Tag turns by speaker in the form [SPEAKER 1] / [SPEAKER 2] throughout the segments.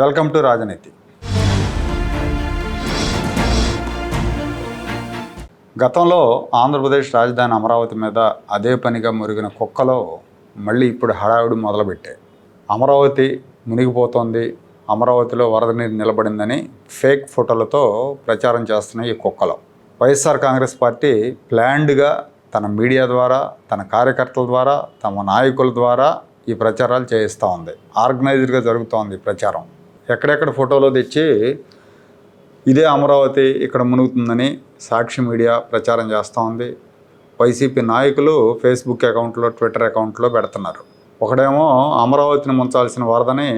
[SPEAKER 1] Welcome to రాజనీతి. గతంలో ఆంధ్రప్రదేశ్ రాజధాని అమరావతి మీద అదే పనిగా మురిగిన కుక్కలో మళ్ళీ ఇప్పుడు హడావిడి మొదలుపెట్టాయి. అమరావతి మునిగిపోతోంది. అమరావతిలో వరద నీరు నిలబడిందని ఫేక్ ఫోటోలతో ప్రచారం చేస్తున్నాయి ఈ కుక్కలో. వైఎస్ఆర్ కాంగ్రెస్ పార్టీ ప్లాన్డ్గా తన మీడియా ద్వారా తన కార్యకర్తల ద్వారా తమ నాయకుల ద్వారా ఈ ప్రచారాలు చేయిస్తూ ఉంది. ఆర్గనైజ్డ్గా జరుగుతోంది ప్రచారం. ఎక్కడెక్కడ ఫోటోలు తెచ్చి ఇదే అమరావతి ఇక్కడ మునుగుతుందని సాక్షి మీడియా ప్రచారం చేస్తూ ఉంది. వైసీపీ నాయకులు ఫేస్బుక్ అకౌంట్లో ట్విట్టర్ అకౌంట్లో పెడుతున్నారు. ఒకడేమో అమరావతిని ముంచాల్సిన వరదని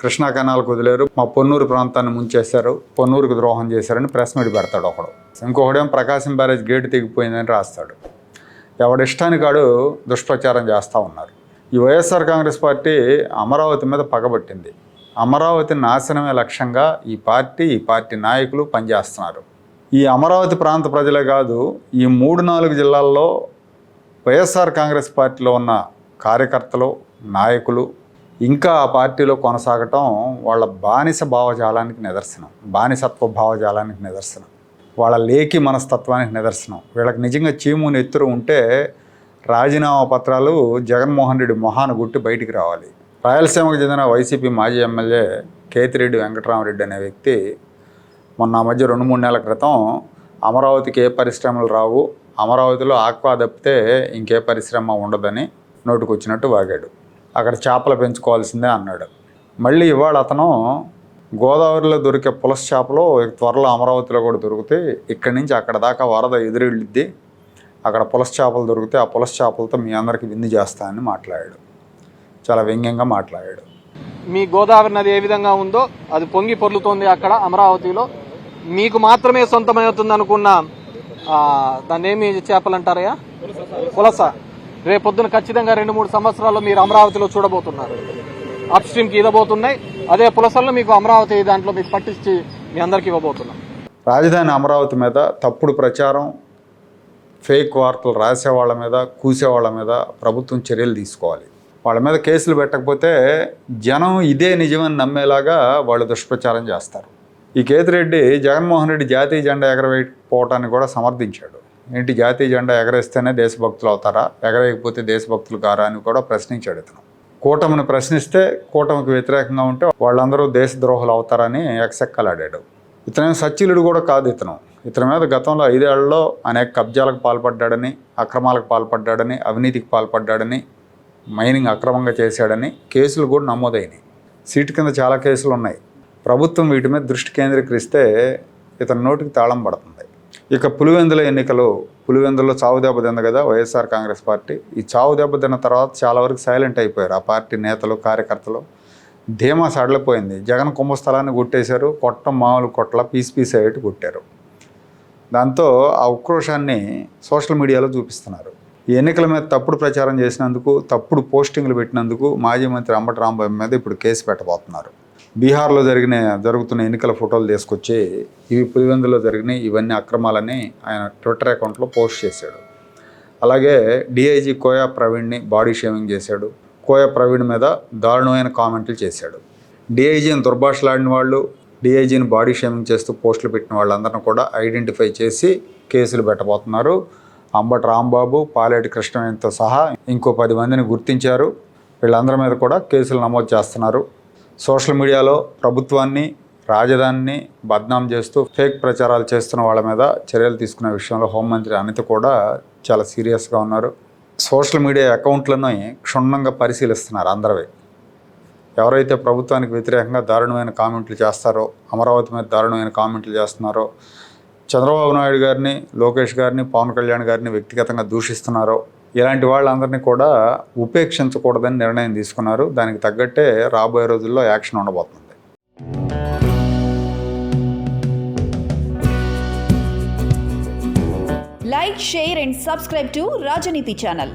[SPEAKER 1] కృష్ణా కెనాల్కి వదిలేరు మా పొన్నూరు ప్రాంతాన్ని ముంచేశారు పొన్నూరుకు ద్రోహం చేశారని ప్రెస్ మీట్ పెడతాడు ఒకడు. ఇంకొకడేమో ప్రకాశం బ్యారేజ్ గేటు తెగిపోయిందని రాస్తాడు. ఎవడిష్టానికి కాడు దుష్ప్రచారం చేస్తూ ఉన్నారు. ఈ వైఎస్ఆర్ కాంగ్రెస్ పార్టీ అమరావతి మీద పగబట్టింది. అమరావతి నాశనమే లక్ష్యంగా ఈ పార్టీ ఈ పార్టీ నాయకులు పనిచేస్తున్నారు. ఈ అమరావతి ప్రాంత ప్రజలే కాదు ఈ మూడు నాలుగు జిల్లాల్లో వైఎస్ఆర్ కాంగ్రెస్ పార్టీలో ఉన్న కార్యకర్తలు నాయకులు ఇంకా ఆ పార్టీలో కొనసాగటం వాళ్ళ బానిస భావజాలానికి నిదర్శనం బానిసత్వ భావజాలానికి నిదర్శనం వాళ్ళ లేకి మనస్తత్వానికి నిదర్శనం. వీళ్ళకి నిజంగా చీము నెత్తురు ఉంటే రాజీనామా పత్రాలు జగన్మోహన్ రెడ్డి మొహాను గుట్టి బయటికి రావాలి. రాయలసీమకు చెందిన వైసీపీ మాజీ ఎమ్మెల్యే కేతిరెడ్డి వెంకటరామరెడ్డి అనే వ్యక్తి మొన్న మధ్య రెండు మూడు నెలల క్రితం అమరావతికి ఏ పరిశ్రమలు రావు అమరావతిలో ఆక్వా తప్పితే ఇంకే పరిశ్రమ ఉండదని నోటుకొచ్చినట్టు వాగాడు. అక్కడ చేపలు పెంచుకోవాల్సిందే అన్నాడు. మళ్ళీ ఇవాళ అతను గోదావరిలో దొరికే పులస చేపలు త్వరలో అమరావతిలో కూడా దొరుకుతాయి. ఇక్కడి నుంచి అక్కడ దాకా వరద ఎదురెళ్ళిద్ది. అక్కడ పులస చేపలు దొరికితే ఆ పులస చేపలతో మీ అందరికీ విందు చేస్తానని మాట్లాడాడు. చాలా వ్యంగ్యంగా మాట్లాడాడు.
[SPEAKER 2] మీ గోదావరి నది ఏ విధంగా ఉందో అది పొంగి పొర్లుతోంది అక్కడ అమరావతిలో. మీకు మాత్రమే సొంతమవుతుంది అనుకున్న దాన్ని ఏమి చేపలు అంటారయ్యా పులస. రేపొద్దున ఖచ్చితంగా రెండు మూడు సంవత్సరాల్లో మీరు అమరావతిలో చూడబోతున్నారు. అప్ స్ట్రీమ్కి ఇవ్వబోతున్నాయి. అదే పులసల్లో మీకు అమరావతి దాంట్లో మీకు పట్టించి మీ అందరికి ఇవ్వబోతున్నాం.
[SPEAKER 1] రాజధాని అమరావతి మీద తప్పుడు ప్రచారం ఫేక్ వార్తలు రాసే వాళ్ళ మీద కూసే వాళ్ళ మీద ప్రభుత్వం చర్యలు తీసుకోవాలి. వాళ్ళ మీద కేసులు పెట్టకపోతే జనం ఇదే నిజమని నమ్మేలాగా వాళ్ళు దుష్ప్రచారం చేస్తారు. ఈ కేతిరెడ్డి జగన్మోహన్ రెడ్డి జాతీయ జెండా ఎగరవేయకపోవటాన్ని కూడా సమర్థించాడు. ఏంటి జాతీయ జెండా ఎగరేస్తేనే దేశభక్తులు అవుతారా? ఎగరేయకపోతే దేశభక్తులు కారా అని కూడా ప్రశ్నించాడు ఇతను. కూటమిని ప్రశ్నిస్తే కూటమికి వ్యతిరేకంగా ఉంటే వాళ్ళందరూ దేశద్రోహులు అవుతారని ఎక్సెక్కలాడాడు ఇతనే సచ్చిలుడు కూడా కాదు ఇతను. ఇతని మీద గతంలో ఐదేళ్ళలో అనేక కబ్జాలకు పాల్పడ్డాడని అక్రమాలకు పాల్పడ్డాడని అవినీతికి పాల్పడ్డాడని మైనింగ్ అక్రమంగా చేశాడని కేసులు కూడా నమోదైనాయి. సీటు కింద చాలా కేసులు ఉన్నాయి. ప్రభుత్వం వీటి మీద దృష్టి కేంద్రీకరిస్తే ఇతని నోటికి తాళం పడుతుంది. ఇక పులివెందుల ఎన్నికలు పులివెందులో చావు దెబ్బ తింది కదా వైఎస్ఆర్ కాంగ్రెస్ పార్టీ. ఈ చావు దెబ్బ తిన్న తర్వాత చాలా వరకు సైలెంట్ అయిపోయారు. ఆ పార్టీ నేతలు కార్యకర్తలు ధీమా సడలిపోయింది. జగన్ కుంభస్థలాన్ని కొట్టేశారు. కొట్టం మామూలు కొట్ల పీస్ పీస్ అయ్యేట్టు కొట్టారు. దాంతో ఆ ఉక్రోషాన్ని సోషల్ మీడియాలో చూపిస్తున్నారు. ఎన్నికల మీద తప్పుడు ప్రచారం చేసినందుకు తప్పుడు పోస్టింగ్లు పెట్టినందుకు మాజీ మంత్రి అంబటి రాంబాబు మీద ఇప్పుడు కేసు పెట్టబోతున్నారు. బీహార్లో జరిగిన జరుగుతున్న ఎన్నికల ఫోటోలు తీసుకొచ్చి ఇవి పులివెందులో జరిగినాయి ఇవన్నీ అక్రమాలని ఆయన ట్విట్టర్ అకౌంట్లో పోస్ట్ చేశాడు. అలాగే డిఐజీ కోయా ప్రవీణ్ని బాడీ షేవింగ్ చేశాడు. కోయా ప్రవీణ్ మీద దారుణమైన కామెంట్లు చేశాడు. డిఐజీని దుర్భాషలాడిన వాళ్ళు డిఐజీని బాడీ షేమింగ్ చేస్తూ పోస్టులు పెట్టిన వాళ్ళందరిని కూడా ఐడెంటిఫై చేసి కేసులు పెట్టబోతున్నారు. అంబటి రాంబాబు పాలేటి కృష్ణవేణితో సహా ఇంకో పది మందిని గుర్తించారు. వీళ్ళందరి మీద కూడా కేసులు నమోదు చేస్తున్నారు. సోషల్ మీడియాలో ప్రభుత్వాన్ని రాజధానిని బద్నాం చేస్తూ ఫేక్ ప్రచారాలు చేస్తున్న వాళ్ళ మీద చర్యలు తీసుకునే విషయంలో హోంమంత్రి అనిత కూడా చాలా సీరియస్గా ఉన్నారు. సోషల్ మీడియా అకౌంట్లను క్షుణ్ణంగా పరిశీలిస్తున్నారు అందరివి. ఎవరైతే ప్రభుత్వానికి వ్యతిరేకంగా దారుణమైన కామెంట్లు చేస్తారో అమరావతి మీద దారుణమైన కామెంట్లు చేస్తున్నారో చంద్రబాబు నాయుడు గారిని లోకేష్ గారిని పవన్ కళ్యాణ్ గారిని వ్యక్తిగతంగా దూషిస్తున్నారో ఇలాంటి వాళ్ళందరినీ కూడా ఉపేక్షించకూడదని నిర్ణయం తీసుకున్నారు. దానికి తగ్గట్టే రాబోయే రోజుల్లో యాక్షన్ ఉండబోతుంది.
[SPEAKER 3] Like share and subscribe to Rajneeti channel.